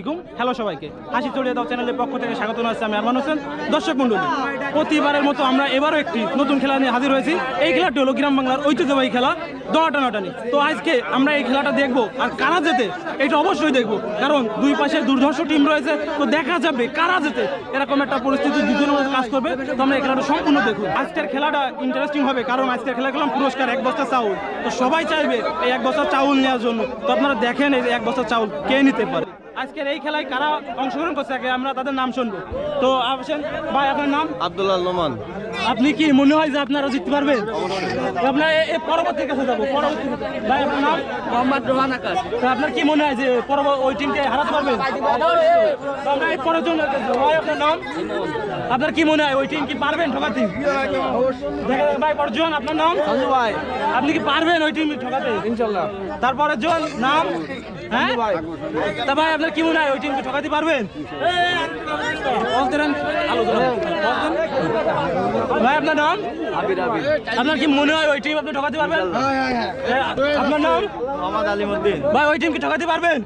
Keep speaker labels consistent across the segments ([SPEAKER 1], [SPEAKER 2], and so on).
[SPEAKER 1] আলাইকুম। হ্যালো সবাইকে। হাসি চড়িয়ে দাও চ্যানেলের পক্ষ থেকে স্বাগত জানাচ্ছি আমি আরমান হোসেন। দর্শক মন্ডলী প্রতিবারের মতো আমরা এবারও একটি নতুন খেলা নিয়ে হাজির হয়েছি। এই খেলাটি হলো গ্রাম বাংলার ঐতিহ্যবাহী খেলা দড়া টানাটানি তো আজকে আমরা এই খেলাটা দেখব আর কারা যেতে এটা অবশ্যই দেখব। কারণ দুই পাশে দুর্ধর্ষ টিম রয়েছে, তো দেখা যাবে কারা যেতে এরকম একটা পরিস্থিতি দুজনের মধ্যে কাজ করবে, তো আমরা এই খেলাটা সম্পূর্ণ দেখব। আজকের খেলাটা ইন্টারেস্টিং হবে, কারণ আজকের খেলা খেলাম পুরস্কার, এক বস্তা চাউল। তো সবাই চাইবে এই এক বস্তা চাউল নেওয়ার জন্য। তো আপনারা দেখেন এই এক বস্তা চাউল কে নিতে পারে। আজকের এই খেলায় কারা অংশগ্রহণ করছে আগে আমরা তাদের নাম শুনব। তো আসেন ভাই আপনার নাম?
[SPEAKER 2] আব্দুল্লাহ নোমান
[SPEAKER 1] আপনি কি মনে হয় যে আপনারা জিততে পারবেন? আপনার পরবর্তী কাছে যাব পরবর্তী ভাই আপনার নাম?
[SPEAKER 3] মোহাম্মদ রোহান আকাশ।
[SPEAKER 1] তো আপনার কি মনে হয় যে পরবর্তী ওই টিমকে হারাতে পারবেন? তো এই পরের জন্য ভাই আপনার নাম? আপনার কি মনে হয় ওই টিম কি পারবেন ঠকাতে? ভাই পরজন আপনার নাম?
[SPEAKER 2] ভাই।
[SPEAKER 1] আপনি কি পারবেন ওই টিম ঠকাতে?
[SPEAKER 2] ইনশাল্লাহ।
[SPEAKER 1] তারপরে জন নাম? হ্যাঁ? তা ভাই, আপনার কি মনে হয়? ওই টিমকে ঠকাতে পারবেন? বলতেন আলোচনা ভাই, আপনার নাম? আপনার কি মনে হয় ওই টিম আপনি ঠকাতে পারবেন? আপনার নাম?
[SPEAKER 2] মোহাম্মদ আলিমুদ্দিন
[SPEAKER 1] ভাই, ওই টিম ঠকাতে পারবেন?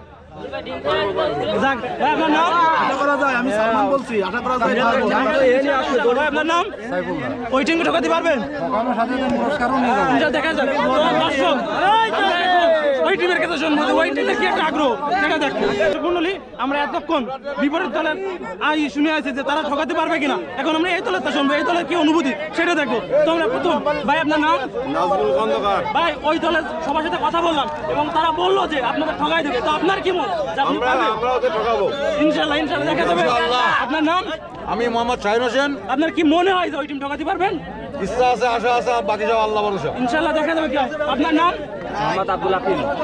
[SPEAKER 1] আপনার নাম? ওই টিম কি ঠকাতে পারবেন? দেখা যাক তো দর্শক আমরা এখন ওই টিমের কাছে শুনব ওই টিমের কি একটা আগ্রহ? সেটা আমরা এতক্ষণ বিপরীত দলের আই শুনে আছে যে তারা ঠকাতে পারবে কিনা। এখন আমরা এই দলের তা শুনব এই দলের কি অনুভূতি? সেটা দেখব তো আমরা প্রথম ভাই আপনার নাম?
[SPEAKER 2] নাজমুল খন্দকার।
[SPEAKER 1] ভাই ওই দলের সবার সাথে কথা বললাম এবং তারা বলল যে আপনাদের ঠকাই দেবে। তো আপনার কি মত?
[SPEAKER 2] আমরা ঠকাবো।
[SPEAKER 1] ইনশাল্লাহ দেখা যাবে। আপনার নাম?
[SPEAKER 2] আমি মোহাম্মদ শাহিন হোসেন।
[SPEAKER 1] আপনার কি মনে হয় যে ওই টিম ঠকাতে পারবেন?
[SPEAKER 2] ইচ্ছা আছে আশা আছে আর বাকি সব আল্লাহ ভরসা।
[SPEAKER 1] ইনশাল্লাহ দেখা যাবে কি? আপনার নাম?
[SPEAKER 3] মোহাম্মদ আব্দুল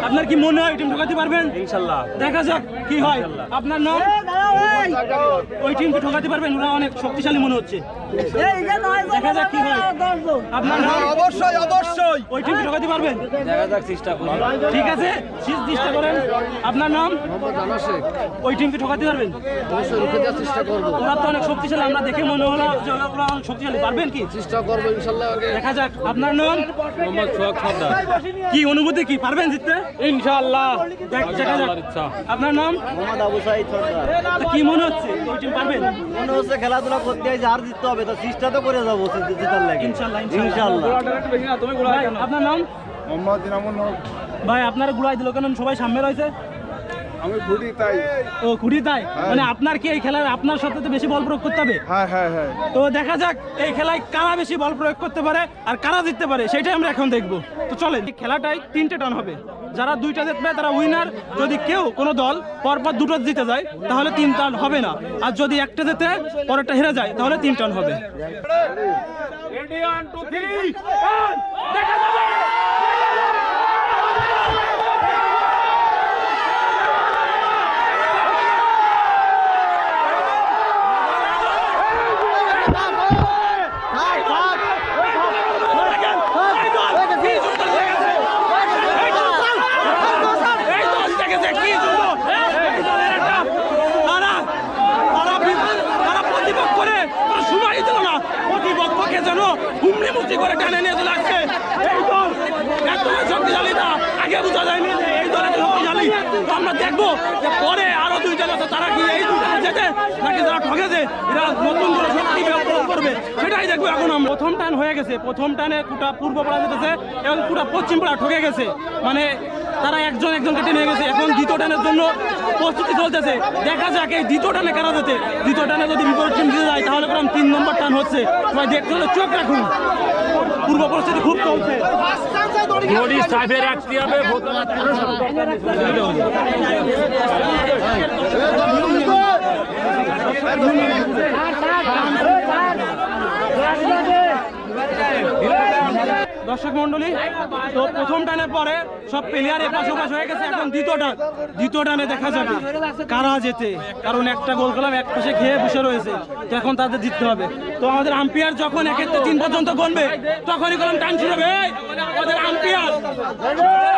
[SPEAKER 1] আপনার কি মনে হয় টিম ঠকাতে পারবেন?
[SPEAKER 3] ইনশাল্লাহ।
[SPEAKER 1] দেখা যাক কি হয়। আপনার নাম? ওই টিমকে ঠকাতে পারবেন? ওরা অনেক শক্তিশালী মনে হচ্ছে। দেখা যাক কি হয়। আপনার নাম?
[SPEAKER 2] অবশ্যই অবশ্যই।
[SPEAKER 1] ওই টিমকে ঠকাতে পারবেন?
[SPEAKER 3] দেখা যাক চেষ্টা করি।
[SPEAKER 1] ঠিক আছে চেষ্টা করেন। আপনার নাম? ওই টিমকে ঠকাতে পারবেন?
[SPEAKER 4] চেষ্টা করব।
[SPEAKER 1] ওরা তো অনেক শক্তিশালী আমরা দেখে মনে হলো যে ওরা অনেক শক্তিশালী। পারবেন কি?
[SPEAKER 4] চেষ্টা করব ইনশাল্লাহ
[SPEAKER 1] দেখা যাক। আপনার নাম?
[SPEAKER 3] মোহাম্মদ সোহাগ সর্দার।
[SPEAKER 1] কি অনুভূতি কি? পারবেন জিততে?
[SPEAKER 3] ইনশাআল্লাহ।
[SPEAKER 1] দেখা যাক। আপনার নাম?
[SPEAKER 2] মোহাম্মদ আবু সাইদ সরকার
[SPEAKER 1] কি মনে হচ্ছে? ওই টিম পারবেন?
[SPEAKER 2] মনে হচ্ছে খেলাধুলা করতে আর জিততে হবে তো চেষ্টা তো করে যাব জিতার লাগে।
[SPEAKER 1] ইনশাল্লাহ
[SPEAKER 2] ইনশাল্লাহ
[SPEAKER 1] ভাই, আপনার নাম?
[SPEAKER 4] মোহাম্মদ
[SPEAKER 1] ভাই আপনারা গুড়াই দিল কেন? সবাই সামনে রয়েছে।
[SPEAKER 4] আমি ঘুরি তাই।
[SPEAKER 1] ও খুঁড়ি তাই? মানে আপনার কি এই খেলায় আপনার সাথে তো বেশি বল প্রয়োগ করতে হবে?
[SPEAKER 4] হ্যাঁ হ্যাঁ হ্যাঁ।
[SPEAKER 1] তো দেখা যাক এই খেলায় কারা বেশি বল প্রয়োগ করতে পারে আর কারা জিততে পারে সেটাই আমরা এখন দেখব। তো চলেন এই খেলাটাই তিনটে টান হবে। যারা দুইটা জিতবে তারা উইনার যদি কেউ কোনো দল পরপর দুটো জিতে যায় তাহলে তিন টান হবে না। আর যদি একটা জিতে পরেরটা হেরে যায় তাহলে তিন টান হবে হুমড়ি মুচি করে টানে নিয়ে চলে আসছে এই দল এত শক্তিশালী না আগে বোঝা যায়নি যে এই দলের শক্তিশালী তো আমরা দেখব পরে আরও দুইজন আছে, তারা কি এই দুইজন যেতে, নাকি যারা ঠকেছে এরা নতুন করে শক্তি প্রয়োগ করবে? সেটাই দেখব এখন আমরা। প্রথম টান হয়ে গেছে। প্রথম টানে কুটা পূর্ব পাড়া যেতেছে এবং পুরা পশ্চিম পাড়া ঠকে গেছে। মানে তারা একজন একজনকে টেনে গেছে। এখন দ্বিতীয় টানের জন্য প্রস্তুতি চলতেছে। দেখা যাক এই দ্বিতীয় টানে কারা যেতে। দ্বিতীয় টানে যদি বিপরীত টিম জিতে যায়, তাহলে তিন নম্বর টান হচ্ছে। সবাই দেখতে হলে চোখ রাখুন। পূর্ব পরিস্থিতি খুব চলছে।
[SPEAKER 3] রাখতে হবে
[SPEAKER 1] দর্শক মন্ডলী তো প্রথম টানের পরে সব প্লেয়ার এপাশ ওপাশ হয়ে গেছে, এখন দ্বিতীয় টান। দ্বিতীয় টানে দেখা যাবে কারা যেতে কারণ একটা গোল করলাম এক পাশে খেয়ে বসে রয়েছে, তো এখন তাদের জিততে হবে। তো আমাদের আম্পিয়ার যখন একের তিন পর্যন্ত গণবে, তখনই কলম টান শুরু হবে এই, আমাদের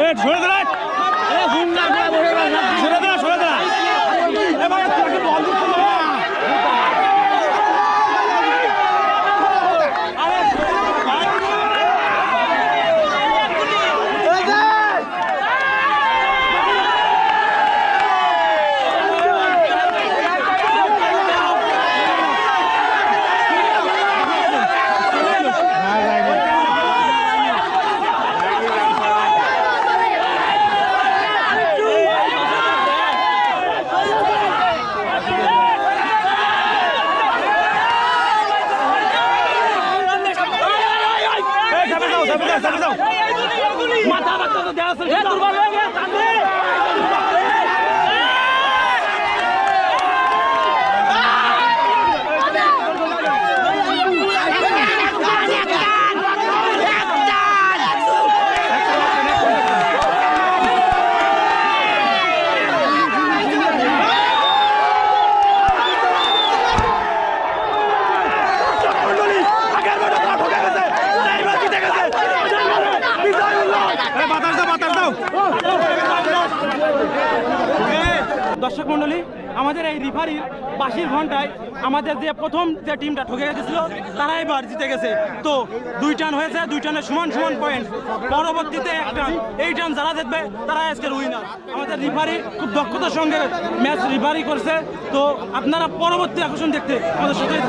[SPEAKER 1] রাইট সরে দে রাইট সরে দে সরে দে এ ভাই তোকে বল দিচ্ছি না। আরে, ভাই। এই, চাপে যাও, চাপে যাও, চাপে যাও। মাথা মাথা তো দেওয়া আছে, দুর্বল হয়ে গেছে, টানবে। মণ্ডলী, আগের বারে তারা ঠকে গেছে, এইবার জিতে গেছে। বিজয়ুল্লাহ। এই, বাতাস দাও, বাতাস দাও। এই, দর্শক মন্ডলী আমাদের এই রিফারির বাসির ঘন্টায় আমাদের যে প্রথম যে টিমটা ঠকে গেছিল, তারা এবার জিতে গেছে। তো দুই টান হয়েছে, দুই টানের সমান সমান পয়েন্ট পরবর্তীতে এক টান, এই টান যারা জিতবে, তারা আজকের উইনার আমাদের রিফারি খুব দক্ষতার সঙ্গে ম্যাচ রিফারি করছে। তো আপনারা পরবর্তী আকর্ষণ দেখতে আমাদের থাকুন।